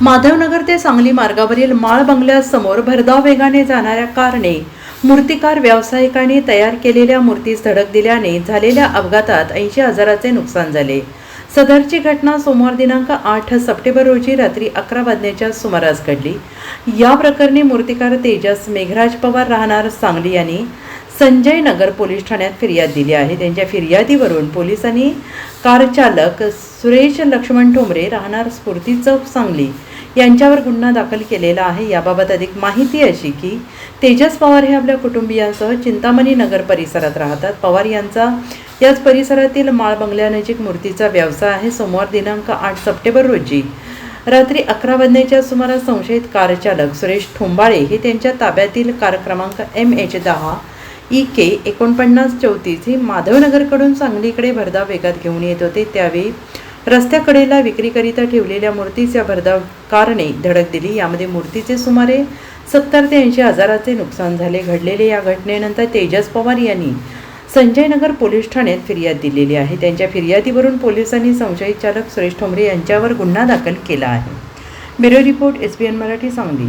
माधवनगर ते सांगली मार्गावरील माळ बंगल्यासमोर भरधाव वेगाने जाणाऱ्या कारने मूर्तिकार व्यावसायिकांनी तयार केलेल्या मूर्तीस धडक दिल्याने झालेल्या अपघातात ऐंशी हजाराचे नुकसान झाले. सदरची घटना सोमवार दिनांक आठ सप्टेंबर रोजी रात्री अकरा वाजण्याच्या सुमारास घडली. या प्रकरणी मूर्तिकार तेजस मेघराज पवार राहणार सांगली यांनी संजय नगर पोलीस ठाण्यात फिर्याद दिली आहे. त्यांच्या फिर्यादीवरून पोलिसांनी कारचालक सुरेश लक्ष्मण ठोंबरे राहणार स्फूर्ती चौक सांगली यांच्यावर गुन्हा दाखल केलेला आहे. याबाबत अधिक माहिती अशी की तेजस पवार हे आपल्या कुटुंबियांसह चिंतामणी नगर परिसरात राहतात. पवार यांचा याच परिसरातील माळ बंगल्यानजीक मूर्तीचा व्यवसाय आहे. सोमवार दिनांक आठ सप्टेंबर रोजी रात्री अकरा वाजण्याच्या सुमारास संशयित कारचालक सुरेश ठोंबाळे हे त्यांच्या ताब्यातील कार क्रमांक एम एच दहा ई के एकोणपन्नास चौतीस हे माधवनगरकडून सांगलीकडे भरधाव वेगात घेऊन येत होते. त्यावेळी रस्त्याकडेला विक्रीकरिता ठेवलेल्या मूर्तीस या भरधाव कारने धडक दिली. यामध्ये मूर्तीचे सुमारे सत्तर ते ऐंशी हजाराचे नुकसान झाले. घडलेले या घटनेनंतर तेजस पवार यांनी संजयनगर पोलीस ठाण्यात फिर्याद दिलेली आहे. त्यांच्या फिर्यादीवरून पोलिसांनी संशयित चालक सुरेश ठोंबरे यांच्यावर गुन्हा दाखल केला आहे. Bureau report S B N Marathi Sangli.